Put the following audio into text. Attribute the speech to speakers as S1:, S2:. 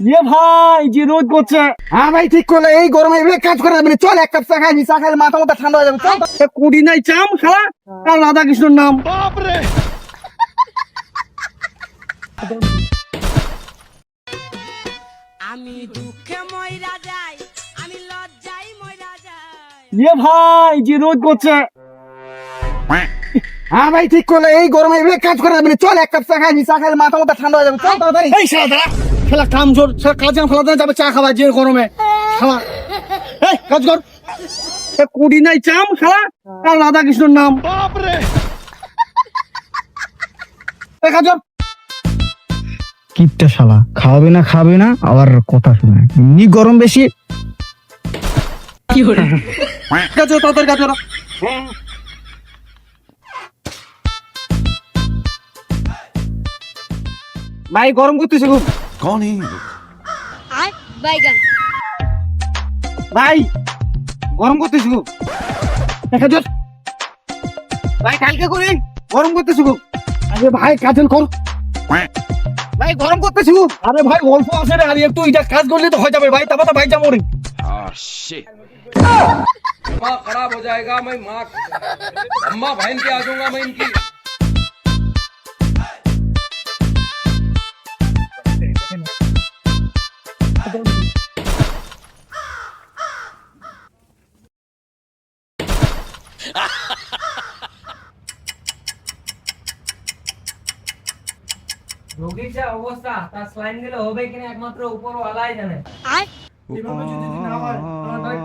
S1: ইয়ে ভাই যে রোদ করছে
S2: হ্যাঁ ভাই ঠিক করলে এই গরমে এভাবে কাজ করে যাবে চল এক কাপ চা খাই চা খাইলে মাথা মাথা ঠান্ডা হয়ে যাবে। চল।
S1: কুড়ি নাই চাম খালা। আর রাধা কৃষ্ণর নাম।
S3: আমি দুঃখে ময়রা যাই আমি লজ্জাই ময়রা যাই।
S1: ভাই যে রোদ করছে
S2: হ্যাঁ ভাই ঠিক করলে এই গরমে এভাবে কাজ করে যাবে চল এক কাপ চা খাই চা খাইলে মাথা মাথা ঠান্ডা হয়ে যাবে। চল তাড়াতাড়ি।
S1: এই শালা শালা কাম জোর শালা কাজ জাম ফেলাতে যাবে চা খাওয়া যে গরমে। শালা। এই কাজ কর। কুড়ি নাই চাম শালা। আর রাধা কৃষ্ণর নাম এই কাজ কর।
S4: কিপটা শালা। খাওয়াবে না খাবে না আবার কথা শুনে এমনি গরম বেশি।
S1: কাজ কর তাড়াতাড়ি কাজ কর। ভাই গরম করতেছে খুব।
S5: कौन है ये लोग?
S3: আয় বাইগান
S1: ভাই গরম করতেছি খুব দেখা যাক ভাই কালকে করি গরম করতেছি খুব আরে ভাই কাজল কর ভাই গরম করতেছি খুব আরে ভাই অল্প আছে রে আর একটু এটা কাজ করলে তো হয়ে যাবে ভাই তারপর তো ভাই যাবো রে
S5: Oh shit.
S6: दिमाग खराब हो जाएगा मैं माँ अम्मा बहन के आ जाऊंगा मैं इनकी
S7: রোগীর যা অবস্থা তার স্লাইন দিলে হবে কিনা একমাত্র উপর আলাই জানে
S1: এভাবে যদি না হয় আমার ভাই